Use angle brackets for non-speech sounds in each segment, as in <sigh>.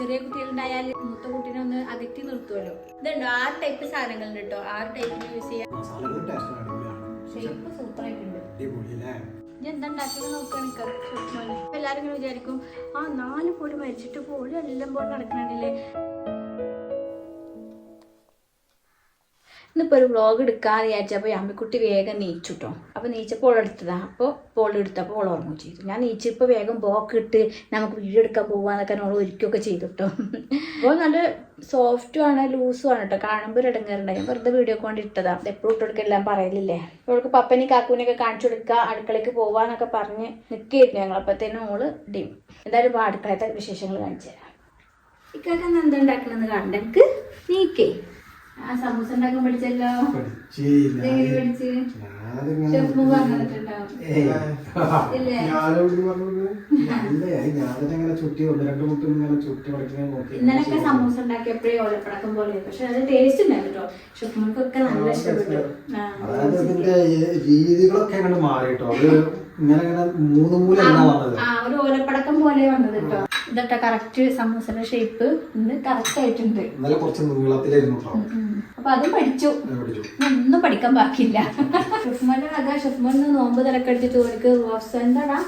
ചെറിയ കുട്ടികളുണ്ടായാൽ മൂത്ത കുട്ടീനെ ഒന്ന് അകറ്റി നിർത്തുമല്ലോ ഇതുണ്ടോ? ആറ് ടൈപ്പ് സാധനങ്ങളുണ്ട് കേട്ടോ ആറ് ടൈപ്പ് യൂസ് ചെയ്യാം. ഷേപ്പ് സൂപ്പർ ആയിട്ടുണ്ട് ഞാൻ എന്താ ഉണ്ടാക്കിയത് നോക്കുകയാണെങ്കിൽ എല്ലാവരും ഇങ്ങനെ വിചാരിക്കും ആ നാല് പൊടി മരിച്ചിട്ട് പൊടി എല്ലാം പോലെ നടക്കണില്ലേ ഇന്നിപ്പോൾ ഒരു വ്ളോഗ് എടുക്കാന്ന് വിചാരിച്ചപ്പോൾ അമ്മിക്കുട്ടി വേഗം നീച്ചു കേട്ടോ അപ്പോൾ നീച്ചപ്പോൾ എടുത്തതാണ് അപ്പോൾ പോൾ എടുത്തപ്പോൾ ഓൾ ഓർമ്മ ചെയ്തു. ഞാൻ നീച്ചപ്പോൾ വേഗം ബോക്ക് ഇട്ട് നമുക്ക് വീഡിയോ എടുക്കാൻ പോകാന്നൊക്കെ നമ്മൾ ഒരുക്കുകയൊക്കെ ചെയ്തു കേട്ടോ അപ്പോൾ നല്ല സോഫ്റ്റും ആണ് ലൂസും ആണ് കേട്ടോ കാണുമ്പോൾ ഒരു ഇടങ്ങാറുണ്ട്. ഞാൻ വെറുതെ വീഡിയോ കൊണ്ട് ഇട്ടതാ. എപ്പോഴും ഇട്ട് എല്ലാം പറയലില്ലേ? അവൾക്ക് പപ്പനെ കാക്കൂനെയൊക്കെ കാണിച്ചു കൊടുക്കുക അടുക്കളയ്ക്ക് പോവാന്നൊക്കെ പറഞ്ഞ് നിൽക്കുകയായിരുന്നു ഞങ്ങൾ. അപ്പോഴത്തേനും ഓൾ ഡിം എന്തായാലും ഇപ്പോൾ അടുക്കളത്തെ വിശേഷങ്ങൾ കാണിച്ചു തരാം. ഇക്കാക്ക എന്താ ഉണ്ടാക്കണമെന്ന് കാണണ്ട എനിക്ക് നീക്കേ. ആ സമൂസ ഉണ്ടാക്കാൻ പഠിച്ചല്ലോ? ഞാനിങ്ങനെ ചുറ്റി ഒന്ന് രണ്ട് മുട്ടും ഇങ്ങനെ ചുറ്റി പഠിക്കാൻ നോക്കി. ഇന്നലൊക്കെ സമൂസ ഉണ്ടാക്കിയപ്പോഴേ ഓലപ്പടക്കം പോലെ പക്ഷെ അത് ടേസ്റ്റ് ഉണ്ടായിരുന്നു കേട്ടോ. ഷെഫ്മാർക്കൊക്കെ നല്ല ഇഷ്ടപ്പെട്ടു. അതായത് ഇതിന്റെ രീതികളൊക്കെ അങ്ങോട്ട് മാറിട്ടോ അത് ഇങ്ങനെ ഇങ്ങനെ മൂന്ന് മൂല ആ ഒരു ഓലപ്പടക്കം പോലെ വന്നത് കേട്ടോ. ഇതട്ട കറക്റ്റ് സമൂസയുടെ ഷേപ്പ് ഇന്ന് കറക്റ്റ് ആയിട്ടുണ്ട്. ഇന്നലെ കുറച്ച് നീളത്തിലായിരുന്നു കേട്ടോ ഉം. അപ്പൊ അതും പഠിച്ചു. ഒന്നും പഠിക്കാൻ ബാക്കിയില്ല. ഷെഫ്മാന്റെ വക ഷുഫ്മൻ നോമ്പ് തിരക്കടിച്ചിട്ട് ഓർക്ക് റോസ് എന്താടാ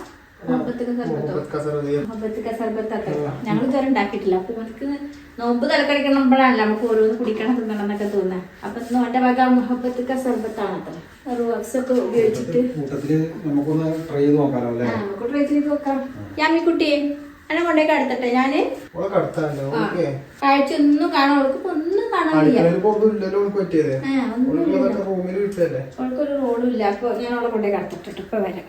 ഞങ്ങൾ ഞങ്ങൾ ഇതുവരെ ഉണ്ടാക്കിയിട്ടില്ല. അപ്പൊ നമുക്ക് നോമ്പ് തിരക്കടിക്കണമ്പോഴാണല്ലോ നമുക്ക് ഓരോന്ന് കുടിക്കണം തിന്നണം എന്നൊക്കെ തോന്നുന്നത് അപ്പൊ നോട്ടെ ഭാഗം മുഹബത്ത് മുഹബത്തൊക്കെ സർബത്താണ് അത്ര റോസ് ഒക്കെ ഉപയോഗിച്ചിട്ട് നമുക്ക് ട്രൈ ചെയ്ത് നോക്കാം. യാമിക്കുട്ടിയെ എന്നെ കൊണ്ടേക്ക് അടുത്തട്ടെ ഞാൻ കാഴ്ച ഒന്നും കാണാൻ ഒന്നും കാണാനില്ല ഓൾക്ക് ഒന്നും അവൾക്കൊരു റോളും ഇല്ല. അപ്പൊ ഞാൻ അവളെ കൊണ്ടേക്ക് അടുത്തിട്ടിട്ട് ഇപ്പൊ വരാം.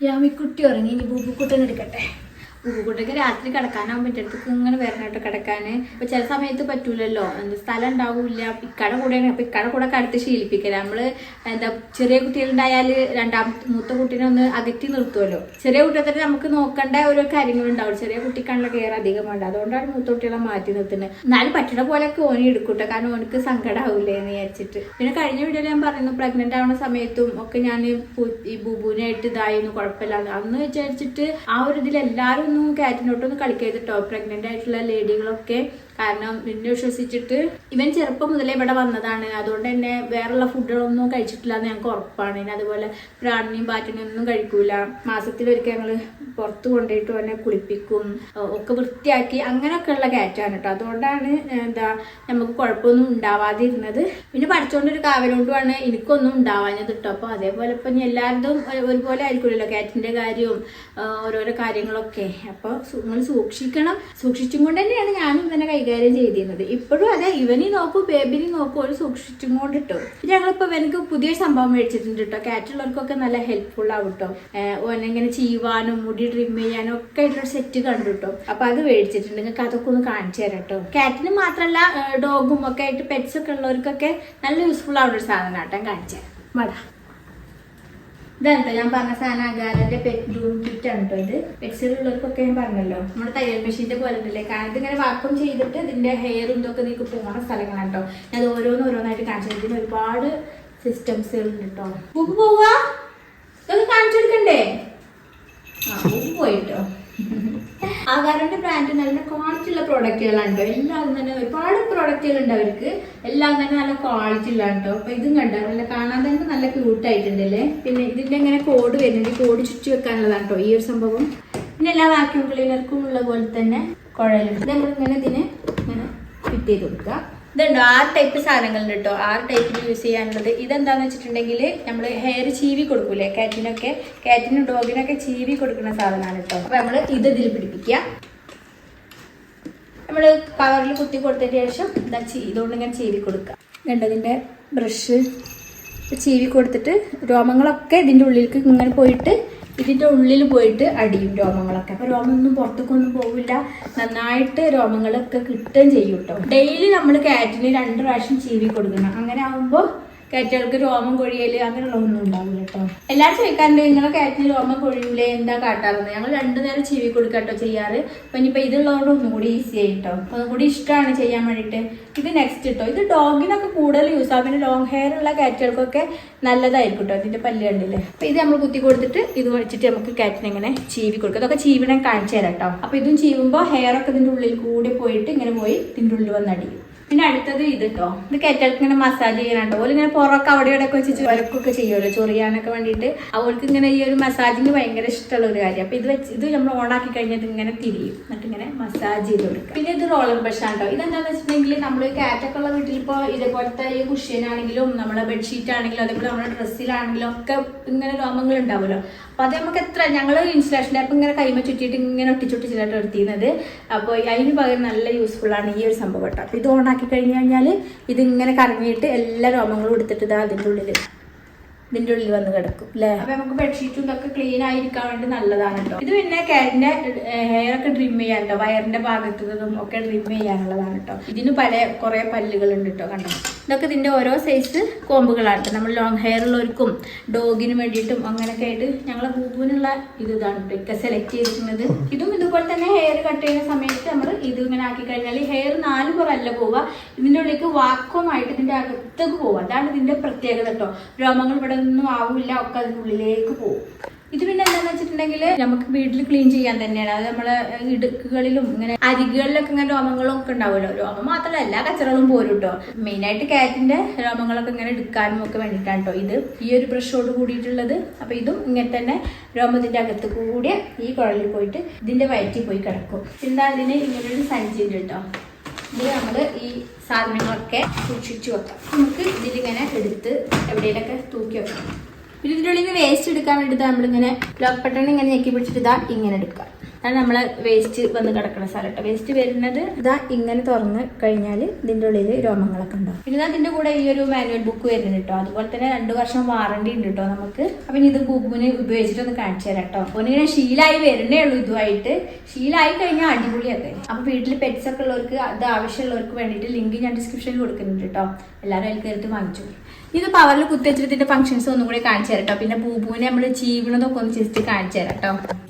യാമിക്കുട്ടി ഉറങ്ങി. ഇനി ബൂബുക്കുട്ടൻ എടുക്കട്ടെ. ബൂബുക്കുട്ടൊക്കെ രാത്രി കിടക്കാനാവും പറ്റടുത്തേക്ക് ഇങ്ങനെ വരണം കേട്ടോ കിടക്കാൻ ഇപ്പൊ ചില സമയത്ത് പറ്റൂലല്ലോ. എന്താ സ്ഥലം ഉണ്ടാവില്ല. ഇക്കട കൂടെയാണ്. അപ്പൊ ഇക്കട കൂടെ കടത്ത് ശീലിപ്പിക്കല. നമ്മൾ എന്താ ചെറിയ കുട്ടികളുണ്ടായാൽ രണ്ടാം മൂത്ത കുട്ടീനെ ഒന്ന് അകറ്റി നിർത്തുമല്ലോ ചെറിയ കുട്ടിയെ നമുക്ക് നോക്കേണ്ട ഓരോ കാര്യങ്ങളുണ്ടാവും ചെറിയ കുട്ടിക്കാണുള്ള കെയർ അധികം വേണ്ട അതുകൊണ്ടാണ് മൂത്ത കുട്ടികളെ മാറ്റി നിർത്തുന്നത് എന്നാലും പറ്റണ പോലെയൊക്കെ ഓനി എടുക്കൂട്ടോ കാരണം ഓനക്ക് സങ്കടമാവില്ലേ എന്ന് വിചാരിച്ചിട്ട്. പിന്നെ കഴിഞ്ഞ വീഡിയോയിൽ ഞാൻ പറയുന്നു പ്രഗ്നന്റ് ആവുന്ന സമയത്തും ഒക്കെ ഞാൻ ഈ ബുബുവിനായിട്ട് ഇതായിരുന്നു. കുഴപ്പമില്ല അന്ന് വിചാരിച്ചിട്ട് ആ ഒരു ഇതിൽ എല്ലാവരും ഒന്നും കാറ്റിനോട്ടൊന്നും കളിക്കരുത് കേട്ടോ പ്രഗ്നന്റ് ആയിട്ടുള്ള ലേഡികളൊക്കെ കാരണം നിന്നെ വിശ്വസിച്ചിട്ട് ഇവൻ ചെറുപ്പം മുതലേ ഇവിടെ വന്നതാണ്. അതുകൊണ്ട് തന്നെ വേറെയുള്ള ഫുഡുകളൊന്നും കഴിച്ചിട്ടില്ല എന്ന് ഞങ്ങൾക്ക് ഉറപ്പാണ്. അതുപോലെ പ്രാണിനെയും പാറ്റിനെയും ഒന്നും കഴിക്കൂല. മാസത്തിലൊരിക്കൽ ഞങ്ങൾ പുറത്ത് കൊണ്ടുപോയിട്ട് അവനെ കുളിപ്പിക്കും. ഒക്കെ വൃത്തിയാക്കി അങ്ങനെയൊക്കെയുള്ള കാറ്റാണ് കേട്ടോ. അതുകൊണ്ടാണ് എന്താ നമുക്ക് കുഴപ്പമൊന്നും ഉണ്ടാവാതിരുന്നത്. പിന്നെ പഠിച്ചുകൊണ്ടൊരു കാവലോണ്ടുമാണ് എനിക്കൊന്നും ഉണ്ടാവാഞ്ഞത് കേട്ടോ. അപ്പോൾ അതേപോലെ ഇപ്പം ഞാൻ എല്ലാവരുടെയും ഒരുപോലെ ആയിരിക്കുമല്ലോ കാറ്റിന്റെ കാര്യവും ഓരോരോ കാര്യങ്ങളൊക്കെ. അപ്പോൾ നിങ്ങൾ സൂക്ഷിക്കണം. സൂക്ഷിച്ചും കൊണ്ട് തന്നെയാണ് ഞാനും ഇവനെ കൈകാര്യം ചെയ്തിരുന്നത്. ഇപ്പോഴും അതെ ഇവനെ നോക്കൂ ബേബിനെ നോക്കൂ ഒരു സൂക്ഷിച്ചും കൊണ്ട് കേട്ടോ ഞങ്ങളിപ്പോൾ എനിക്ക് പുതിയ സംഭവം മേടിച്ചിട്ടുണ്ട് കേട്ടോ കാറ്റുള്ളവർക്കൊക്കെ നല്ല ഹെൽപ്ഫുൾ ആവും കേട്ടോ ഓനെങ്ങനെ ചെയ്യുവാനും മുടി ട്രിം ചെയ്യാനും ഒക്കെ ആയിട്ടുള്ള സെറ്റ് കണ്ടു കേട്ടോ അപ്പൊ അത് മേടിച്ചിട്ടുണ്ട്. നിങ്ങൾക്ക് അതൊക്കെ ഒന്ന് കാണിച്ചു തരാം കേട്ടോ കാറ്റിന് മാത്രമല്ല ഡോഗും ഒക്കെ ആയിട്ട് പെറ്റ്സ് ഒക്കെ ഉള്ളവർക്കൊക്കെ നല്ല യൂസ്ഫുൾ ആവുന്ന ഒരു സാധനം കേട്ടോ കാണിച്ചു തരാം. ഇതാണ് ഞാൻ പറഞ്ഞ സാധനം അഗാരന്റെ പെറ്റ്റൂം കിറ്റ് ആണ് കേട്ടോ ഇത്. പെറ്റ്സിലുള്ളവർക്കൊക്കെ ഞാൻ പറഞ്ഞല്ലോ. നമ്മുടെ തയ്യൽ മെഷീന്റെ പോലെ ഉണ്ടല്ലേ കാരണം ഇതിങ്ങനെ വാക്വം ചെയ്തിട്ട് ഇതിന്റെ ഹെയറും ഇതൊക്കെ നിങ്ങൾക്ക് പോകുന്ന സ്ഥലങ്ങളാണ് കേട്ടോ ഞാൻ ഓരോന്ന് ഓരോന്നായിട്ട് കാണിച്ചു ഇതിന് ഒരുപാട് സിസ്റ്റംസ് ഉണ്ട് കേട്ടോ ബുക്ക് പോവാ? ഇതൊക്കെ കാണിച്ചു കൊടുക്കണ്ടേ? ആ ബുക്ക് പോയിട്ടോ ആകാരന്റെ ബ്രാൻഡ് നല്ല ക്വാളിറ്റി ഉള്ള പ്രോഡക്റ്റുകളാണ് കേട്ടോ എല്ലാം തന്നെ ഒരുപാട് പ്രോഡക്റ്റുകൾ ഉണ്ട് അവർക്ക്. എല്ലാം തന്നെ നല്ല ക്വാളിറ്റി ഉള്ളതാണ് കേട്ടോ അപ്പൊ ഇതും കണ്ടോ? നല്ല കാണാൻ തന്നെ നല്ല ക്യൂട്ട് ആയിട്ടുണ്ടല്ലേ പിന്നെ ഇതിന്റെ ഇങ്ങനെ കോഡ് വരുന്നുണ്ട്. കോഡ് ചുറ്റി വെക്കാനുള്ളതാണ് കേട്ടോ ഈ ഒരു സംഭവം. പിന്നെ എല്ലാ വാക്യൂം ക്ലീനർക്കും ഉള്ള പോലെ തന്നെ കുഴലുണ്ട് നമ്മളിങ്ങനെ ഇതിനെ ഇങ്ങനെ ഫിറ്റ് ചെയ്ത് കൊടുക്കുക. ഇതുണ്ടോ? ആറ് ടൈപ്പ് സാധനങ്ങളുണ്ട് കേട്ടോ ആറ് ടൈപ്പിൽ യൂസ് ചെയ്യാനുള്ളത്. ഇതെന്താന്ന് വെച്ചിട്ടുണ്ടെങ്കിൽ നമ്മൾ ഹെയർ ചീവി കൊടുക്കൂലേ? കാറ്റിനൊക്കെ കാറ്റിനും ഡോഗിനൊക്കെ ചീവി കൊടുക്കുന്ന സാധനമാണ് കേട്ടോ അപ്പൊ നമ്മൾ ഇത് ഇതിൽ പിടിപ്പിക്കുക. നമ്മൾ കവറിൽ കുത്തി കൊടുത്തതിന് ശേഷം എന്താ ഇതുകൊണ്ട് ഇങ്ങനെ ചീവി കൊടുക്കുക. ഇതുണ്ട് ഇതിന്റെ ബ്രഷ് ചീവി കൊടുത്തിട്ട് രോമങ്ങളൊക്കെ ഇതിന്റെ ഉള്ളിലേക്ക് ഇങ്ങനെ പോയിട്ട് ഇതിന്റെ ഉള്ളിൽ പോയിട്ട് അടിയും രോമങ്ങളൊക്കെ. അപ്പോൾ രോമമൊന്നും പുറത്തേക്കൊന്നും പോവില്ല. നന്നായിട്ട് രോമങ്ങളൊക്കെ കിട്ടുകയും ചെയ്യും കേട്ടോ ഡെയിലി നമ്മൾ കാറ്റിന് രണ്ട് പ്രാവശ്യം ചീവി കൊടുക്കണം. അങ്ങനെ ആകുമ്പോൾ കാറ്റുകൾക്ക് രോമം കൊഴിയൽ അങ്ങനെയുള്ള ഒന്നും ഉണ്ടാവില്ല കേട്ടോ. എല്ലാവരും ചോദിക്കാറുണ്ട് നിങ്ങളെ കാറ്റിന് രോമം കൊഴിയൂലേ? എന്താ കാട്ടാറുണ്ട് ഞങ്ങൾ രണ്ടു നേരം ചീവി കൊടുക്കാട്ടോ ചെയ്യാറ്. അപ്പൊ ഇനിയിപ്പോ ഇതുള്ളതുകൊണ്ട് ഒന്നും കൂടി ഈസി ആയിട്ടോ ഒന്നും കൂടി ഇഷ്ടമാണ് ചെയ്യാൻ വേണ്ടിയിട്ട്. ഇത് നെക്സ്റ്റ് കേട്ടോ ഇത് ഡോഗിനൊക്കെ കൂടുതൽ യൂസ് ആവും പിന്നെ ലോങ് ഹെയർ ഉള്ള കാറ്റുകൾക്കൊക്കെ നല്ലതായിരിക്കും കേട്ടോ. ഇതിന്റെ പല്ല് കണ്ടില്ലേ? അപ്പൊ ഇത് നമ്മൾ കുത്തി കൊടുത്തിട്ട് ഇത് വെച്ചിട്ട് നമുക്ക് കാറ്റിനെ ഇങ്ങനെ ചീവി കൊടുക്കുക അതൊക്കെ ചീവിനെ കാണിച്ചു തരാം കേട്ടോ. അപ്പൊ ഇതും ചീവുമ്പോൾ ഒക്കെ ഇതിന്റെ ഉള്ളിൽ കൂടി പോയിട്ട് ഇങ്ങനെ പോയി ഇതിന്റെ ഉള്ളിൽ വന്നടിയും പിന്നെ അടുത്തത് ഇത് കേട്ടോ ഇത് കേറ്റൾക്ക് ഇങ്ങനെ മസാജ് ചെയ്യാനുണ്ടോ. ഓൽ ഇങ്ങനെ പുറമൊക്കെ അവിടെ ഇവിടെ ഒക്കെ വെച്ച് വരക്കൊക്കെ ചെയ്യുമല്ലോ ചൊറിയാനൊക്കെ വേണ്ടിയിട്ട്. അവർക്ക് ഇങ്ങനെ ഈ ഒരു മസാജിങ് ഭയങ്കര ഇഷ്ടമുള്ള ഒരു കാര്യം. അപ്പൊ ഇത് വെച്ച് ഇത് നമ്മൾ ഓണാക്കി കഴിഞ്ഞിട്ട് ഇങ്ങനെ തിരിയും. എന്നിട്ട് ഇങ്ങനെ മസാജ് ചെയ്ത് കൊടുക്കും പിന്നെ ഇത് റോളർ ബ്രഷ് കേട്ടോ ഇതെന്താന്ന് വെച്ചിട്ടുണ്ടെങ്കിൽ നമ്മൾ കാറ്റൊക്കെ ഉള്ള വീട്ടിൽ ഇപ്പോൾ ഇതേപോലത്തെ ഈ കുഷ്യനാണെങ്കിലും നമ്മുടെ ബെഡ്ഷീറ്റ് ആണെങ്കിലും അതേപോലെ നമ്മുടെ ഡ്രസ്സിലാണെങ്കിലും ഒക്കെ ഇങ്ങനെ രോമങ്ങൾ ഉണ്ടാവുമല്ലോ. അപ്പൊ അത് നമുക്ക് എത്ര ഞങ്ങൾ ഇൻസ്റ്റലേഷൻ ആപ്പ് ഇങ്ങനെ കൈമ ചുറ്റിയിട്ട് ഇങ്ങനെ ഒട്ടിച്ചൊട്ടിച്ചിട്ടാണ് എടുത്തിരുന്നത്. അപ്പോൾ അതിന് പകരം നല്ല യൂസ്ഫുൾ ആണ് ഈ ഒരു സംഭവം കേട്ടോ. അപ്പൊ ഇത് ഓണാക്കി കഴിഞ്ഞു കഴിഞ്ഞാൽ ഇത് ഇങ്ങനെ കറങ്ങിയിട്ട് എല്ലാ രോമങ്ങളും എടുത്തിട്ട് ഇതാ അതിന്റെ ഉള്ളിൽ ഇതിന്റെ ഉള്ളിൽ വന്ന് കിടക്കും അല്ലേ അപ്പൊ നമുക്ക് ബെഡ്ഷീറ്റും ഇതൊക്കെ ക്ലീൻ ആയിരിക്കാൻ വേണ്ടി നല്ലതാണ് കേട്ടോ ഇത് പിന്നെ കാറ്റിന്റെ ഹെയർ ഒക്കെ ട്രിം ചെയ്യാൻ കേട്ടോ വയറിന്റെ ഭാഗത്തുനിന്നും ഒക്കെ ട്രിം ചെയ്യാനുള്ളതാണ് കേട്ടോ ഇതിന് പല കുറെ പല്ലുകളുണ്ട് കേട്ടോ കണ്ടോ? ഇതൊക്കെ ഇതിന്റെ ഓരോ സൈസ് കോമ്പുകളാണ് കേട്ടോ നമ്മൾ ലോങ് ഹെയർ ഉള്ളവർക്കും ഡോഗിന് വേണ്ടിയിട്ടും അങ്ങനെയൊക്കെ ആയിട്ട് ഞങ്ങളെ പൂവിനുള്ള ഇത് ഇതാണ് ഇക്ക സെലക്ട് ചെയ്തിരിക്കുന്നത് ഇതും ഇതുപോലെ തന്നെ ഹെയർ കട്ട് ചെയ്യുന്ന സമയത്ത് നമ്മൾ ഇത് ഇങ്ങനെ ആക്കി കഴിഞ്ഞാൽ ഹെയർ നാല് പുറമല്ല പോവുക. ഇതിന്റെ ഉള്ളിലേക്ക് വാക്വമായിട്ട് ഇതിന്റെ അകത്തേക്ക് പോവുക. അതാണ് ഇതിന്റെ പ്രത്യേകത കേട്ടോ രോമങ്ങൾ ഇവിടെ ഒന്നും ആവില്ല ഒക്കെ അതിനുള്ളിലേക്ക് പോകും. ഇത് പിന്നെ എന്താന്ന് വെച്ചിട്ടുണ്ടെങ്കിൽ നമുക്ക് വീട്ടിൽ ക്ലീൻ ചെയ്യാൻ തന്നെയാണ്. അത് നമ്മളെ ഇടുക്കുകളിലും ഇങ്ങനെ അരികുകളിലൊക്കെ ഇങ്ങനെ രോമങ്ങളും ഒക്കെ ഉണ്ടാവുമല്ലോ. രോമം മാത്രമല്ല എല്ലാ കച്ചറകളും പോരും കേട്ടോ. മെയിനായിട്ട് കാറ്റിന്റെ രോമങ്ങളൊക്കെ ഇങ്ങനെ എടുക്കാനും ഒക്കെ വേണ്ടിയിട്ടാണ് കേട്ടോ ഇത്. ഈ ഒരു ബ്രഷോട് കൂടിയിട്ടുള്ളത്. അപ്പൊ ഇതും ഇങ്ങനെ തന്നെ രോമത്തിന്റെ അകത്ത് കൂടി ഈ കുഴലിൽ പോയിട്ട് ഇതിന്റെ വയറ്റിൽ പോയി കിടക്കും. എന്താ ഇതിന് ഇങ്ങനൊരു സഞ്ചിയുണ്ട് കേട്ടോ. ഇതിൽ നമ്മൾ ഈ സാധനങ്ങളൊക്കെ സൂക്ഷിച്ചു വെക്കാം. നമുക്ക് ഇതിലിങ്ങനെ എടുത്ത് എവിടെയൊക്കെ തൂക്കി വെക്കാം. പിന്നെ ഇതിന്റെ ഉള്ളിൽ വേസ്റ്റ് എടുക്കാൻ വേണ്ടിയിട്ട് നമ്മളിങ്ങനെ ലോക്ക് ബട്ടൺ ഇങ്ങനെ ഞെക്കി പിടിച്ചിട്ട് ഇതാ ഇങ്ങനെ എടുക്കുക. അതാണ് നമ്മൾ വേസ്റ്റ് വന്ന് കിടക്കുന്ന സ്ഥലം കേട്ടോ. വേസ്റ്റ് വരുന്നത് ഇതാ ഇങ്ങനെ തുറന്ന് കഴിഞ്ഞാൽ ഇതിന്റെ ഉള്ളിൽ രോമങ്ങളൊക്കെ ഉണ്ടാവും. പിന്നെ അതിന്റെ കൂടെ ഈ ഒരു മാനുവൽ ബുക്ക് വരുന്നുണ്ട് കേട്ടോ. അതുപോലെ തന്നെ രണ്ട് വർഷം വാറണ്ടി ഉണ്ട് കേട്ടോ നമുക്ക്. അപ്പം ഇനി ഇത് ബുബുവിന് ഉപയോഗിച്ചിട്ട് ഒന്ന് കാണിച്ചു തരാം കേട്ടോ. ഇങ്ങനെ ശീലായി വരണേ ഉള്ളൂ ഇതുമായിട്ട്. ശീലായി കഴിഞ്ഞാൽ അടിപൊളിയൊക്കെ. അപ്പോൾ വീട്ടിൽ പെറ്റ്സ് ഒക്കെ ഉള്ളവർക്ക് അത് ആവശ്യമുള്ളവർക്ക് വേണ്ടിയിട്ട് ലിങ്ക് ഞാൻ ഡിസ്ക്രിപ്ഷനിൽ കൊടുക്കുന്നുണ്ട് കേട്ടോ. എല്ലാവരും അതിൽ കയറിയിട്ട് വാങ്ങിച്ചു ഇത് പവറിൽ കുത്തിവെച്ചിട്ട് ഇതിന്റെ ഫംഗ്ഷൻസ് ഒന്നും കൂടി കാണിച്ചു തരാം കേട്ടോ പിന്നെ ബൂബുവിനെ നമ്മൾ ചീവണതൊക്കെ ഒന്ന് ജസ്റ്റ് കാണിച്ചു തരാം കേട്ടോ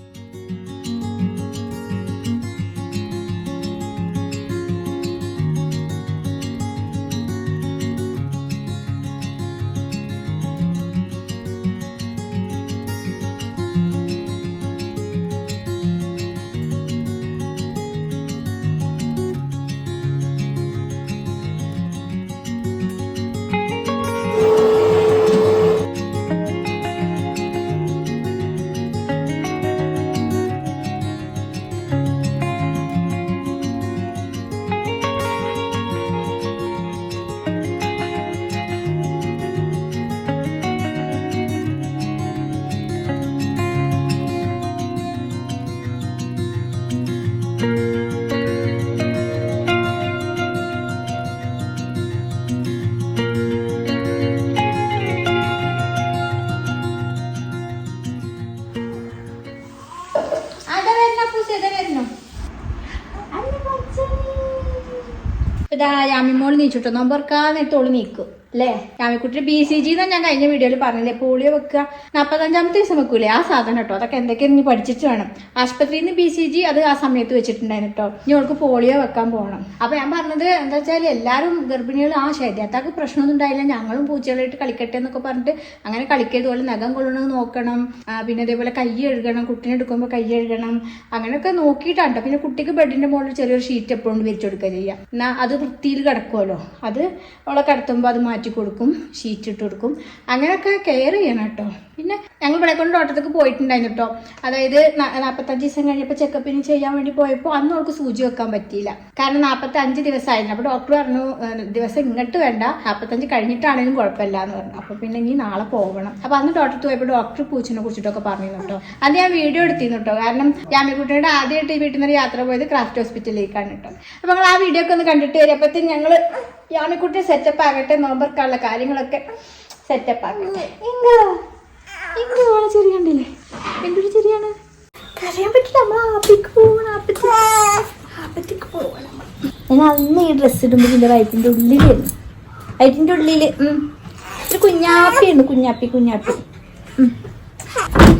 നീച്ചിട്ടോ? നോമ്പറക്കാന്നിട്ട് ഓൾ നീക്കും അല്ലേ യാമിക്കുട്ടി ബി സി ജി ഞാൻ കഴിഞ്ഞ വീഡിയോയിൽ പറഞ്ഞില്ലേ? പോളിയോ വെക്കുക. നാൽപ്പത്തഞ്ചാമത്തെ ദിവസം വെക്കൂലേ? ആ സാധനം കേട്ടോ. അതൊക്കെ എന്തൊക്കെ ഇനി പഠിച്ചിട്ട് വേണം. ആശുപത്രിയിൽ നിന്ന് ബി സി ജി അത് ആ സമയത്ത് വെച്ചിട്ടുണ്ടായിരുന്നു കേട്ടോ. ഇനി അവൾക്ക് പോളിയോ വെക്കാൻ പോകണം അപ്പൊ ഞാൻ പറഞ്ഞത് എന്താ വെച്ചാൽ എല്ലാവരും ഗർഭിണികൾ ആ ശരീരത്താക്ക് പ്രശ്നമൊന്നും ഉണ്ടായില്ല. ഞങ്ങളും പൂച്ചകളായിട്ട് കളിക്കട്ടെ എന്നൊക്കെ പറഞ്ഞിട്ട് അങ്ങനെ കളിക്കരുത്. പോലെ നഖം കൊള്ളണത് നോക്കണം. പിന്നെ അതേപോലെ കൈ എഴുകണം കുട്ടീനെ എടുക്കുമ്പോൾ കൈ എഴുകണം അങ്ങനെയൊക്കെ നോക്കിയിട്ടാണ് ട്ടോ. പിന്നെ കുട്ടിക്ക് ബെഡിന്റെ മുകളിൽ ചെറിയൊരു ഷീറ്റ് എപ്പോഴും വിരിച്ചു കൊടുക്കുക ചെയ്യുക. എന്നാൽ അത് വൃത്തിയിൽ കിടക്കുമല്ലോ അത് അവളെ കിടത്തുമ്പോൾ അത് മാറ്റി കൊടുക്കും. ഷീറ്റ് ഇട്ട് കൊടുക്കും. അങ്ങനെയൊക്കെ കെയർ ചെയ്യണം കേട്ടോ പിന്നെ ഞങ്ങൾ ഇവിടെ കൊണ്ട് ഓട്ടത്തേക്ക് പോയിട്ടുണ്ടായിരുന്നു കേട്ടോ അതായത് നാൽപ്പത്തഞ്ച് ദിവസം കഴിഞ്ഞപ്പോൾ ചെക്കപ്പിന് ചെയ്യാൻ വേണ്ടി പോയപ്പോൾ അന്ന് അവൾക്ക് സൂചി വെക്കാൻ പറ്റിയില്ല. കാരണം നാൽപ്പത്തി അഞ്ച് ദിവസമായിരുന്നു അപ്പോൾ ഡോക്ടർ പറഞ്ഞു ദിവസം ഇങ്ങോട്ട് വേണ്ട. നാൽപ്പത്തഞ്ച് കഴിഞ്ഞിട്ടാണെങ്കിലും കുഴപ്പമില്ല എന്ന് പറഞ്ഞു. അപ്പോൾ പിന്നെ ഇനി നാളെ പോകണം അപ്പോൾ അന്ന് ഡോക്ടർ പോയപ്പോൾ ഡോക്ടർ പൂച്ചിനെ കുറിച്ചിട്ടൊക്കെ പറഞ്ഞു കേട്ടോ അത് ഞാൻ വീഡിയോ എടുത്തിരുന്നു കേട്ടോ കാരണം ജാമ്യക്കുട്ടിയുടെ ആദ്യമായിട്ട് ഈ വീട്ടിൽ നിന്ന് യാത്ര പോയത് ക്രാഫ്റ്റ് ഹോസ്പിറ്റലിലേക്കാണ് കേട്ടോ അപ്പോൾ നിങ്ങൾ ആ വീഡിയോ ഒക്കെ ഒന്ന് കണ്ടിട്ട് വരും. അപ്പോഴത്തേക്കും ഞങ്ങൾ യാമിക്കുട്ടി സെറ്റപ്പ് ആകട്ടെ നോമ്പർക്കുള്ള കാര്യങ്ങളൊക്കെ സെറ്റപ്പ് ആകട്ടെ. ഇങ്ങോ ഇങ്ങോ ഓളെ ചെറിയ കണ്ടില്ലേ? എന്തൊരു ചെറിയാണ് കരയാൻ പറ്റില്ല നമ്മൾ ആപ്പിക്ക് പോകണം ആപ്പത്തി ആപ്പത്തേക്ക് ഞാൻ അന്ന് ഈ ഡ്രസ്സ് ഇടുമ്പോൾ ഇതിന്റെ വയറ്റിന്റെ ഉള്ളിലായിരുന്നു. വയറ്റിന്റെ ഉള്ളിൽ ഒരു കുഞ്ഞാപ്പിയുണ്ട് കുഞ്ഞാപ്പി കുഞ്ഞാപ്പി.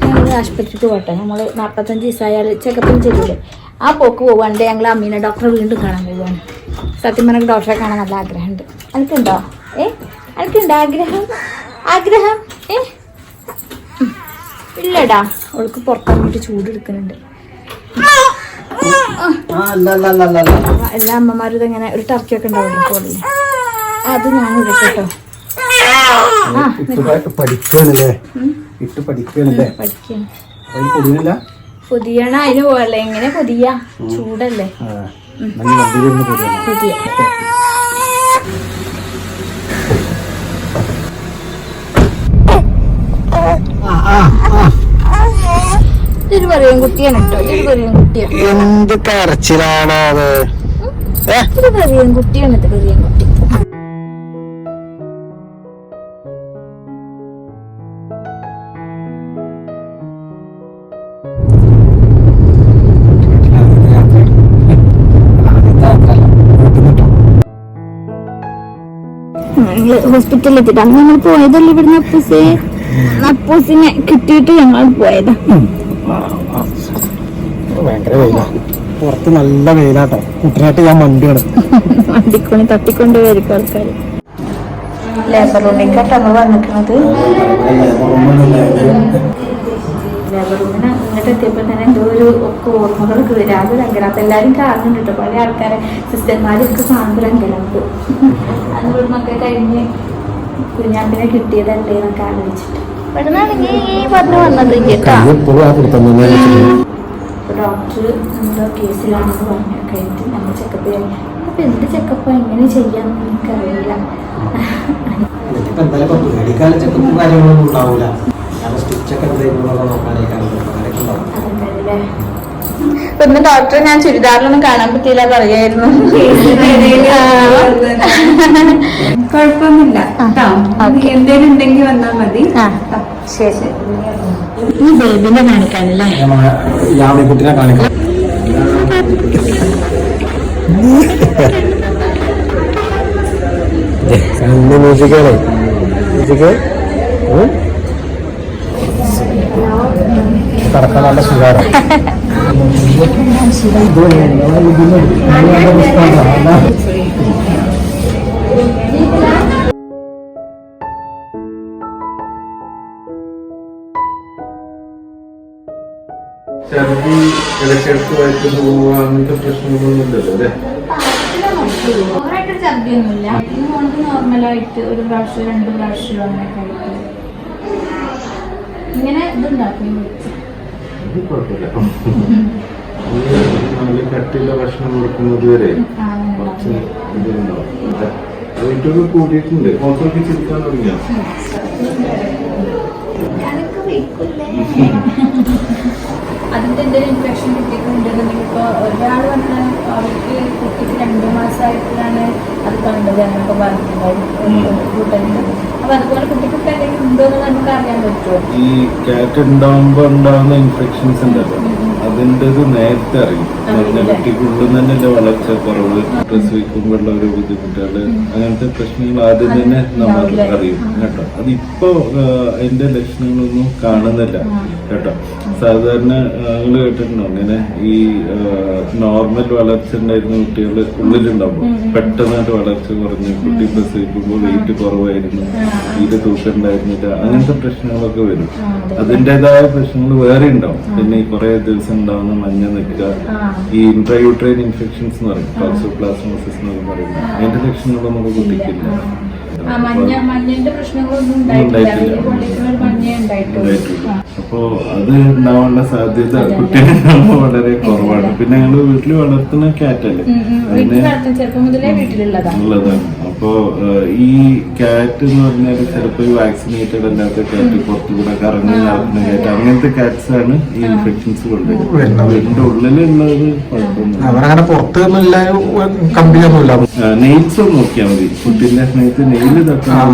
ഞങ്ങൾ ആശുപത്രിക്ക് പോട്ടെ. നമ്മൾ നാൽപ്പത്തഞ്ച് ദിവസമായാൽ ചെക്കപ്പിന് ചെല്ലില്ലേ ആ പോക്ക് പോവാണ്ട് ഞങ്ങൾ അമ്മീനെ ഡോക്ടറെ വീണ്ടും കാണാൻ പോവാണ്. സത്യം പറഞ്ഞ ഡോക്ടറെ കാണാൻ നല്ല ആഗ്രഹമുണ്ട്. എനിക്കുണ്ടോ ഏ? എനിക്കുണ്ടോ ആഗ്രഹം? ആഗ്രഹം? ഏ. ഇല്ലടാ. അവൾക്ക് പുറത്തിറങ്ങിട്ട് ചൂട് എടുക്കുന്നുണ്ട്. ആ അല്ല അല്ല അല്ല അല്ല അല്ല. എല്ലാ അമ്മമാരും ഇതെങ്ങനെ ഒരു ടർക്കിയൊക്കെ ഉണ്ടാവില്ല ഫോണിൽ അത് ഞാൻ പൊടിയില്ല പൊതിയണ അതിന് പോലെ എങ്ങനെ പുതിയ ചൂടല്ലേ? ഇതൊരു പറയും കുട്ടിയാണ് കേട്ടോ എന്ത് കരച്ചിലാണോ അത്? കുട്ടിയാണ് ഇത് ഹോസ്പിറ്റലിൽ എത്തിയിട്ട്. അന്ന് ഞങ്ങൾ പോയതല്ലേ ഇവിടുന്ന് അപ്പൂസേ? അപ്പൂസിനെ കിട്ടിയിട്ട് ഞങ്ങൾ പോയതാ. ഭയങ്കര വെയിലാ. പുറത്ത് നല്ല വെയിലാട്ടോ. കുട്ടനായിട്ട് ഞാൻ വണ്ടിയാണ് വണ്ടിക്കൊണ്ട് തട്ടിക്കൊണ്ട് വരും ആൾക്കാർ ലേബർ റൂമിലേക്കാട്ടോ നമ്മൾ വന്നിക്കുന്നത് ലേബർ റൂമിന് ഇങ്ങോട്ട് എത്തിയപ്പോൾ തന്നെ എന്തോ ഒരു ഒക്കെ ഓർമ്മകളൊക്കെ വരും. അത് അപ്പം എല്ലാവരും കാണുന്നുണ്ട് കേട്ടോ. പല ആൾക്കാരെ സിസ്റ്റർമാരൊക്കെ കാണുമ്പോൾ അങ്കലാപ്പ് അന്ന് ഇവിടുന്നൊക്കെ കഴിഞ്ഞ് കുഞ്ഞാപ്പിനെ കിട്ടിയതല്ലേ എന്നൊക്കെ ആലോചിച്ചിട്ട്. ഡോക്ടർ എന്തോ കേസിലാണെന്ന് പറഞ്ഞു കഴിഞ്ഞിട്ട് നമ്മൾ ചെക്കപ്പ് ചെയ്യാൻ. അപ്പൊ എന്ത് ചെക്കപ്പ് എങ്ങനെ ചെയ്യാമെന്ന് എനിക്കറിയില്ല. ഇന്ന് ഡോക്ടറെ ഞാൻ ചുരിദാറിലൊന്നും കാണാൻ പറ്റിയില്ല പറയായിരുന്നു. കുഴപ്പമൊന്നുമില്ല. എന്തേലും ഉണ്ടെങ്കിൽ വന്നാൽ മതി. ശരി. ഈ ബേബിനെ കാണിക്കാനല്ലേ? യാവണിക്കുട്ടിനെ കാണിക്കാം മ്യൂസിക്കാണ്? മ്യൂസിക്ക്? കടക്കാൻ നല്ല സുഖമാണ്. ഛർദി ഇടയ്ക്കിടയ്ക്ക് വയറ്റിൽ പോവുക അങ്ങനത്തെ പ്രശ്നങ്ങളൊന്നും ഇല്ലല്ലോ അല്ലേ? ഓവറായിട്ടൊരു ഛർദിയൊന്നുമില്ല മോൾക്ക് നോർമലായിട്ട് ഒരു പ്രാവശ്യം രണ്ട് പ്രാവശ്യം അങ്ങനെ കഴിക്കും ഇങ്ങനെ ഇതുണ്ടാക്കും അത് കുഴപ്പമില്ല നമ്മൾ കട്ടിയുള്ള ഭക്ഷണം കൊടുക്കുന്നത് വരെ കുറച്ച് ഇതുണ്ടാവും. വെയിറ്റൊക്കെ കൂടിയിട്ടുണ്ട്. ഫോട്ടോക്ക് ചിരിക്കാൻ തുടങ്ങിയോ? അതിന്റെ എന്തെങ്കിലും ഇൻഫെക്ഷൻ കുട്ടിക്കുണ്ടെന്നുണ്ടെങ്കിൽ ഇപ്പോൾ ഒരാൾ വന്നാൽ അവർക്ക് കുട്ടിക്ക് രണ്ട് മാസമായിട്ടാണ് അത് കണ്ടത് എന്നൊക്കെ പറഞ്ഞിട്ടുണ്ടായിരുന്നു. കൂട്ടലിന് അപ്പൊ അതുപോലെ കുട്ടിക്ക് എന്തെങ്കിലും ഉണ്ടോ എന്ന് നമുക്ക് അറിയാൻ പറ്റുമോ? ഈ കാറ്റ് ഉണ്ടാകുമ്പോൾ ഉണ്ടാകുന്ന ഇൻഫെക്ഷൻസ് ഉണ്ടല്ലോ. അതിന്റെത് നേരത്തെ അറിയും. കുട്ടിക്കുള്ളിൽ തന്നെ വളർച്ച കുറവ് പ്രസവിക്കുമ്പോഴുള്ള ഒരു ബുദ്ധിമുട്ടുകൾ അങ്ങനത്തെ പ്രശ്നങ്ങൾ ആദ്യം തന്നെ നമ്മൾ അറിയും. കേട്ടോ? അതിപ്പോ അതിന്റെ ലക്ഷണങ്ങളൊന്നും കാണുന്നില്ല. കേട്ടോ? സാധാരണ നിങ്ങൾ കേട്ടിട്ടുണ്ടോ? ഇങ്ങനെ ഈ നോർമൽ വളർച്ച ഉണ്ടായിരുന്ന കുട്ടികൾ ഉള്ളിലുണ്ടാവും പെട്ടെന്നായിട്ട് വളർച്ച കുറഞ്ഞ് കുട്ടി പ്രസവിക്കുമ്പോൾ വെയിറ്റ് കുറവായിരുന്നു തീരെ തൂക്കം ഉണ്ടായിരുന്നില്ല അങ്ങനത്തെ പ്രശ്നങ്ങളൊക്കെ വരും. അതിന്റെതായ പ്രശ്നങ്ങൾ വേറെ ഉണ്ടാവും. പിന്നെ ഈ കുറെ ദിവസം ഉണ്ടാവുന്ന മഞ്ഞ നിൽക്കുക ഈ ഇൻട്രയൂട്രൈൻ ഇൻഫെക്ഷൻസ് എന്ന് പറയും പ്ലാസ്മോസിസ് എന്ന് പറയുന്നത് അതിന്റെ ലക്ഷണങ്ങളൊന്നും നമുക്ക് കുട്ടിക്കില്ല. ആ മഞ്ഞ മഞ്ഞന്റെ പ്രശ്നങ്ങളൊന്നും ഉണ്ടായിട്ടില്ല. അപ്പോ അത് ഉണ്ടാവാനുള്ള സാധ്യത കുട്ടികളുണ്ടാവുമ്പോ വളരെ കുറവാണ്. പിന്നെ ഞങ്ങൾ വീട്ടിൽ വളർത്തുന്ന കാറ്റല്ലേ ഉള്ളതാണ്. അപ്പോ ഈ കാറ്റ് എന്ന് പറഞ്ഞാൽ ചിലപ്പോൾ വാക്സിനേറ്റഡ് അല്ലാത്ത കാറ്റ് പുറത്തുകൂടെ കറങ്ങി നടക്കുന്ന കാറ്റ് അങ്ങനത്തെ കാറ്റ്സ് ആണ് ഈ ഇൻഫെക്ഷൻസ് കൊണ്ടുവരുന്നത്. വീടിന്റെ ഉള്ളിലുള്ളത് കുഴപ്പമൊന്നും അവരങ്ങനെ പുറത്ത് എല്ലാവരും കമ്പനിയൊന്നുമില്ല. നെയിൽസ് നോക്കിയാൽ മതി. കുട്ടിന്റെ സ്നേഹത്ത് നെയിൽ തട്ടാൻ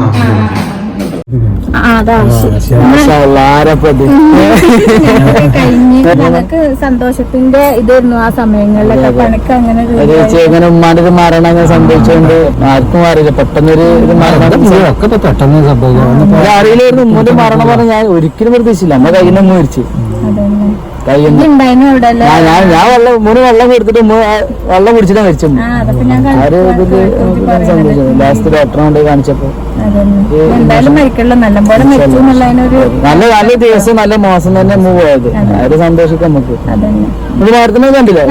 ഞങ്ങൾക്ക് സന്തോഷത്തിന്റെ ഇതായിരുന്നു ആ സമയങ്ങളിലൊക്കെ കണക്ക് അങ്ങനെ ഇങ്ങനെ ഉമ്മാന്റെ ഒരു മരണം അങ്ങനെ സംഭവിച്ചുകൊണ്ട് ആർക്കും അറിയില്ല. പെട്ടെന്നൊരു ഒരു മരണം ഒക്കെ പെട്ടെന്ന് സംഭവിക്കാം. അറിയില്ലായിരുന്നു. ഉമ്മന്റെ മരണം പറഞ്ഞ ഞാൻ ഒരിക്കലും പ്രതീക്ഷിച്ചില്ല. അമ്മ കയ്യിൽ നിന്ന് മരിച്ചു. ഞാൻ ഞാൻ ഞാൻ വെള്ളം മൂന്ന് വെള്ളം കൊടുത്തിട്ട് വെള്ളം കുടിച്ചിട്ടാണ് മരിച്ചു. ആ ഞാൻ ആ ഒരു ഇതിൽ സംഭവിച്ചു ലാസ്റ്റ് ഡോക്ടറെ കൊണ്ട് കാണിച്ചപ്പോ. എന്തായാലും മരിക്കല്ലോ നല്ലപോലെ മരിച്ചു എന്നുള്ളതിനൊരു നല്ല നല്ല ദിവസം നല്ല മാസം തന്നെ മൂവ് ആയത് അത്. ഒരു സന്തോഷിക്കാം നമുക്ക്. ഇത് നേരത്തെ കണ്ടില്ലേ?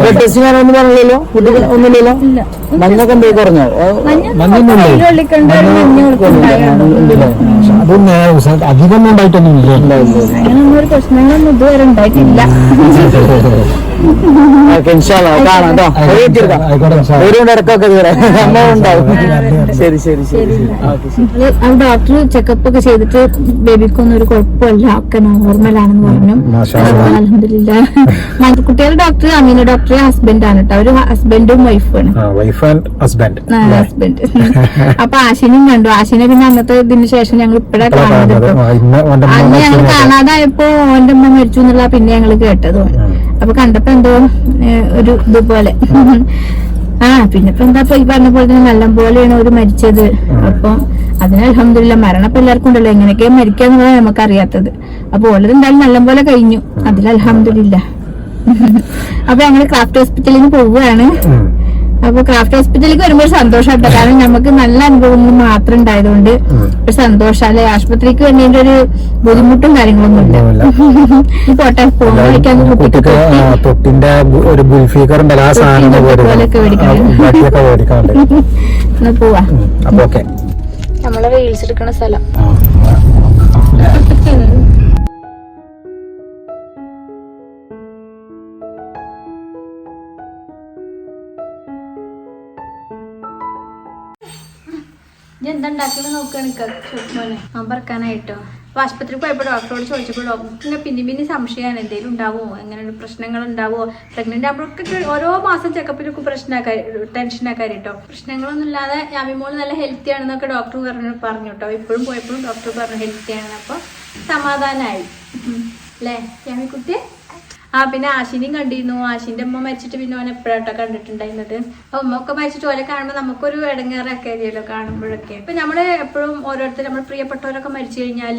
ബ്ലഡ് ടെസ്റ്റ് ഞാനൊന്നും പറഞ്ഞില്ലല്ലോ? കുട്ടിക്ക് ഒന്നുമില്ലല്ലോ? ഇല്ല. മഞ്ഞൊക്കെ എന്തെങ്കിലും കുറഞ്ഞോ? അധികം ഉണ്ടായിട്ടൊന്നും ഇല്ല. ഒരു പ്രശ്നങ്ങളൊന്നും ഇതുവരെ ഉണ്ടായിട്ടില്ല. കാണാം കേട്ടോ. ഒരു ഇടക്കൊക്കെ ഉണ്ടാവും. ശരി ശരി ശരി ഡോക്ടർ ചെക്കപ്പ് ഒക്കെ ചെയ്തിട്ട് ബേബിക്കൊന്നും ഒരു കുഴപ്പമില്ല. ഒക്കെ നോർമലാണെന്ന് പറഞ്ഞു. അലഹമില്ല കുട്ടികളുടെ ഡോക്ടർ അമീന ഡോക്ടറെ ഹസ്ബൻഡ് ആണ് കേട്ടോ. അവർ ഹസ്ബൻഡും വൈഫാണ് ഹസ്ബൻഡ് ഹസ്ബൻഡ് അപ്പൊ ആശിനും കണ്ടു. ആശിനെ പിന്നെ അന്നത്തെ ഇതിന് ശേഷം ഞങ്ങൾ ഇപ്പഴാ മോൻ അന്ന് ഞങ്ങൾ കാണാതായപ്പോ ഓന്റെ അമ്മ മരിച്ചു എന്നുള്ള പിന്നെ ഞങ്ങൾ കേട്ടത്. അപ്പൊ കണ്ടപ്പോ എന്തോ ഒരു ഇതുപോലെ. ആ പിന്നെ ഇപ്പൊ എന്താ ഈ പറഞ്ഞ പോലെ തന്നെ നല്ല പോലെയാണ് ഒരു മരിച്ചത്. അപ്പൊ അതിന് അലഹമില്ല മരണം ഇപ്പൊ എല്ലാവർക്കും ഉണ്ടല്ലോ എങ്ങനെയൊക്കെ മരിക്കാന്നുള്ളത് നമുക്ക് അറിയാത്തത് അപ്പൊ ഓലത് എന്തായാലും നല്ല പോലെ കഴിഞ്ഞു. അതിൽ അലഹമില്ല അപ്പൊ ഞങ്ങൾ ക്രാഫ്റ്റ് ഹോസ്പിറ്റലിൽ നിന്ന് പോവുകയാണ്. അപ്പൊ ക്രാഫ്റ്റ് ഹോസ്പിറ്റലിലേക്ക് വരുമ്പോൾ സന്തോഷമാട്ടോ കാരണം നമുക്ക് നല്ല അനുഭവങ്ങൾ മാത്രം ഉണ്ടായതുകൊണ്ട് ഒരു സന്തോഷം അല്ലെ ആശുപത്രിക്ക് വേണ്ടിയിട്ട് ഒരു ബുദ്ധിമുട്ടും കാര്യങ്ങളൊന്നും ഇല്ല. <laughs> പോട്ടെ ഫോൺ വിളിക്കാൻ കുട്ടിക്ക് തൊട്ടിന്റെ ഒരു ബുൾഫീക്കർ ഉണ്ടല്ലോ ആ സാധനം തൊട്ടിന്റെ പോലെയൊക്കെ മേടിക്കാൻ. ബാക്കിയൊക്കെ <laughs> പോവാ. ഉം. അപ്പൊ ഓക്കെ. നമ്മളെ റീൽസ് എടുക്കുന്ന സ്ഥലം. ഞാൻ എന്താ ഉണ്ടാക്കുന്നത് നോക്കുകയാണ് ഞാൻ പറക്കാനായിട്ടോ. അപ്പൊ ആശുപത്രി പോയപ്പോൾ ഡോക്ടറോട് ചോദിച്ചപ്പോൾ ഡോക്ടറിന് പിന്നെ പിന്നെ സംശയമാണ് എന്തെങ്കിലും ഉണ്ടാവുമോ എങ്ങനെ പ്രശ്നങ്ങൾ ഉണ്ടാവുമോ പ്രഗ്നന്റ് ആകുമ്പോഴൊക്കെ ഓരോ മാസം ചെക്കപ്പിലൊക്കെ പ്രശ്നമാക്കാൻ ടെൻഷനാക്കാൻ കേട്ടോ പ്രശ്നങ്ങളൊന്നും ഇല്ലാതെ യാമിമോൾ നല്ല ഹെൽത്തി ആണെന്നൊക്കെ ഡോക്ടർ പറഞ്ഞു പറഞ്ഞു കേട്ടോ ഇപ്പോഴും പോയപ്പോഴും ഡോക്ടർ പറഞ്ഞു ഹെൽത്തി ആണെന്ന്. അപ്പോൾ സമാധാനമായി അല്ലേ യാമിക്കുട്ടി ആ പിന്നെ ആശിനെയും കണ്ടിരുന്നു. ആശിന്റെ അമ്മ മരിച്ചിട്ട് പിന്നെ ഓനെ എപ്പോഴാട്ടോ കണ്ടിട്ടുണ്ടായിരുന്നത്. അപ്പൊ ഉമ്മ ഒക്കെ മരിച്ചിട്ട് ഓലെ കാണുമ്പോൾ നമുക്കൊരു ഇടങ്ങേറൊക്കെ ആയിരിക്കുമല്ലോ കാണുമ്പോഴൊക്കെ. ഇപ്പൊ നമ്മൾ എപ്പോഴും ഓരോരുത്തർ നമ്മൾ പ്രിയപ്പെട്ടവരൊക്കെ മരിച്ചു കഴിഞ്ഞാൽ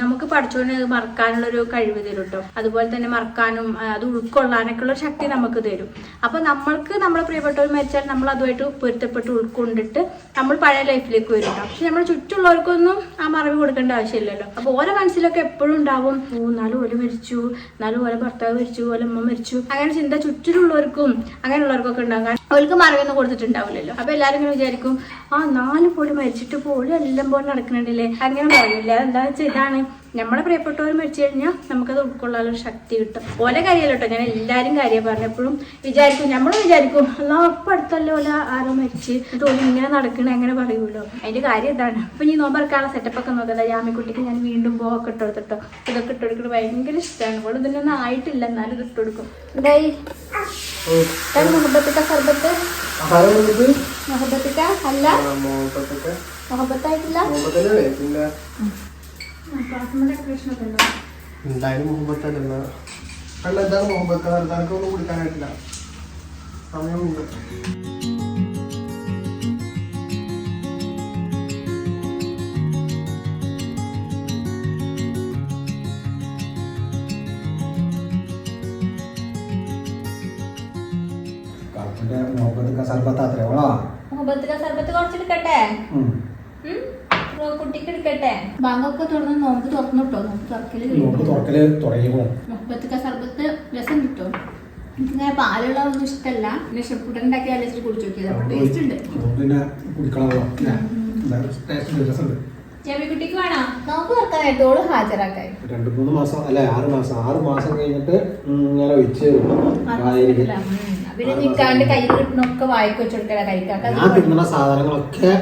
നമുക്ക് പഠിച്ചോണ്ട് മറക്കാനുള്ള ഒരു കഴിവ് തരും കേട്ടോ അതുപോലെ തന്നെ മറക്കാനും അത് ഉൾക്കൊള്ളാനൊക്കെ ഉള്ള ശക്തി നമുക്ക് തരും. അപ്പൊ നമ്മൾക്ക് നമ്മളെ പ്രിയപ്പെട്ടവർ മരിച്ചാൽ നമ്മൾ അതുമായിട്ട് പൊരുത്തപ്പെട്ട് ഉൾക്കൊണ്ടിട്ട് നമ്മൾ പഴയ ലൈഫിലേക്ക് വരും കേട്ടോ പക്ഷെ നമ്മുടെ ചുറ്റുള്ളവർക്കൊന്നും ആ മറവി കൊടുക്കേണ്ട ആവശ്യമില്ലല്ലോ. അപ്പൊ ഓരോ മനസ്സിലൊക്കെ എപ്പോഴും ഉണ്ടാവും "ഓ, നാലും ഓല മരിച്ചു നാലും ഓല ഭർത്താവ് മരിച്ചു ഓല അമ്മ മരിച്ചു. അങ്ങനെ ചിന്ത ചുറ്റിലുള്ളവർക്കും അങ്ങനെയുള്ളവർക്കൊക്കെ ഉണ്ടാകും കാരണം അവർക്ക് മറവിയൊന്നും കൊടുത്തിട്ടുണ്ടാവില്ലല്ലോ. അപ്പൊ എല്ലാരും ഇങ്ങനെ വിചാരിക്കും ആ നാല് പോലും മരിച്ചിട്ട് പോലും എല്ലാം പോലെ നടക്കുന്നുണ്ടല്ലേ? അങ്ങനെ പറയില്ല എന്താ വെച്ചാൽ ഇതാണ് നമ്മളെ പ്രിയപ്പെട്ടവർ മരിച്ചു കഴിഞ്ഞാൽ നമുക്കത് ഉൾക്കൊള്ളാനുള്ള ശക്തി കിട്ടും. ഓലെ കാര്യമല്ല കേട്ടോ. ഞാൻ എല്ലാരും കാര്യം പറഞ്ഞപ്പോഴും വിചാരിക്കും നമ്മളും വിചാരിക്കും എന്നാ ഒപ്പം അടുത്തല്ലോ ഓല ആരോ മരിച്ച്. തോന്നി ഇങ്ങനെ നടക്കണേ അങ്ങനെ പറയുമല്ലോ അതിന്റെ കാര്യം ഇതാണ്. അപ്പൊ നീ നോമ്പറക്കാനുള്ള സെറ്റപ്പ് ഒക്കെ യാമിക്കുട്ടിക്ക് ഞാൻ വീണ്ടും പോകൊക്കെ ഇട്ട് കൊടുത്തിട്ടോ. ഇതൊക്കെ ഇട്ട് കൊടുക്കുന്നത് ഭയങ്കര ഇഷ്ടമാണ് ഇവിടെ ഇതിനൊന്നും ആയിട്ടില്ല. എന്നാലും ഇത് ഇട്ട് കൊടുക്കും. മുഹബത്തിക്ക സർബത്ത്. മുഹബത്തിക്ക അല്ല? മുഹബത്തൊക്കെ? മുഹബത്തായിട്ടില്ല മുഹബത്തല്ലേ പിന്നെ? ഉണ്ടായാലും മുഹബത്തല്ല അല്ല എന്താണ് മുഹബത്ത്? അതൊക്കെ ഒന്നും കൊടുക്കാനായിട്ടില്ല. സമയമുണ്ട്. മുഖത്തൊക്കെ സർബത്ത് അത്രേ ഓളാ സർബത്ത് കുറച്ചെടുക്കട്ടെ കുട്ടിക്ക് എടുക്കട്ടെ ബാങ്കൊക്കെ തുറന്ന് നോമ്പ് തുറന്നു കിട്ടോ നോമ്പ് തുറക്കൽ നോക്ക് തുറക്കൽ തുടങ്ങിക്കോ. മുഹബത്തിക്ക സർബത്ത് രസം കിട്ടോ. എനിക്കിങ്ങനെ പാലുള്ള ഒന്നും ഇഷ്ടമല്ല പിന്നെ ഷെപ്പുട്ടൻ ഉണ്ടാക്കി ആലോചിച്ചിട്ട് കുടിച്ചു നോക്കിയത്. ടേസ്റ്റ് ഉണ്ട്. പിന്നെ കുടിക്കണമല്ലോ ടേസ്റ്റ് രസമുണ്ട് ചെമ്മിക്കുട്ടിക്ക് വേണോ? നോമ്പ് തുറക്കാനായിട്ട് ഓൾ ഹാജരാക്കായി. രണ്ട് മൂന്ന് മാസം അല്ലെ ആറ് മാസം. ആറ് മാസം കഴിഞ്ഞിട്ട് ഇങ്ങനെ വെച്ച് പിന്നെ നിക്കാണ്ട് കയ്യിൽ കിട്ടണൊക്കെ വായിക്ക് കഴിക്കാക്ക ഞാൻ തിന്നുന്ന സാധനങ്ങളൊക്കെ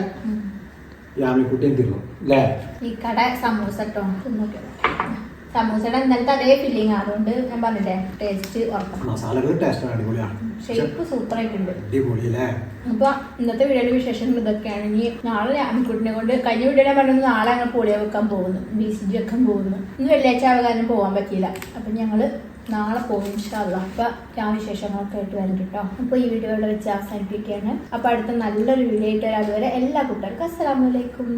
യാമിക്കുട്ടിയും തിന്നും അല്ലേ ഈ കട സമൂസ ഇട്ടോ തിന്നോക്കിയോ സമൂസയുടെ ഇന്നലത്തെ അതേ ഫീലിംഗ് അതുകൊണ്ട് ഞാൻ പറഞ്ഞില്ലേ ടേസ്റ്റ് ഉറപ്പാണ്. മസാലകൾ ടേസ്റ്റ് അടിപൊളിയാണ്. ഷേപ്പ് സൂപ്പർ ആയിട്ടുണ്ട് അടിപൊളി അല്ലേ അപ്പൊ ഇന്നത്തെ വീഡിയോയുടെ വിശേഷങ്ങൾ ഇതൊക്കെയാണ്. ഇനി നാളെ രാമിക്കുട്ടിനെ കൊണ്ട് കഴിഞ്ഞ വീഡിയോയുടെ പറഞ്ഞത് നാളെ ഞങ്ങൾ പൊളിയ വെക്കാൻ പോകുന്നു. ബി സി ജി വെക്കാൻ പോകുന്നു. ഇന്ന് വെള്ളിയാഴ്ച ആകാനും പോകാൻ പറ്റിയില്ല. അപ്പൊ ഞങ്ങൾ നാളെ പോകും അപ്പൊ ഞാൻ വിശേഷങ്ങളൊക്കെ ആയിട്ട് വരും കേട്ടോ. അപ്പൊ ഈ വീഡിയോ വെച്ച് അവസാനിപ്പിക്കുകയാണ്. അപ്പൊ അടുത്ത നല്ലൊരു വീഡിയോ ആയിട്ട് വരാം. അതുവരെ എല്ലാ കുട്ടികൾക്കും അസ്സലാമലൈക്കും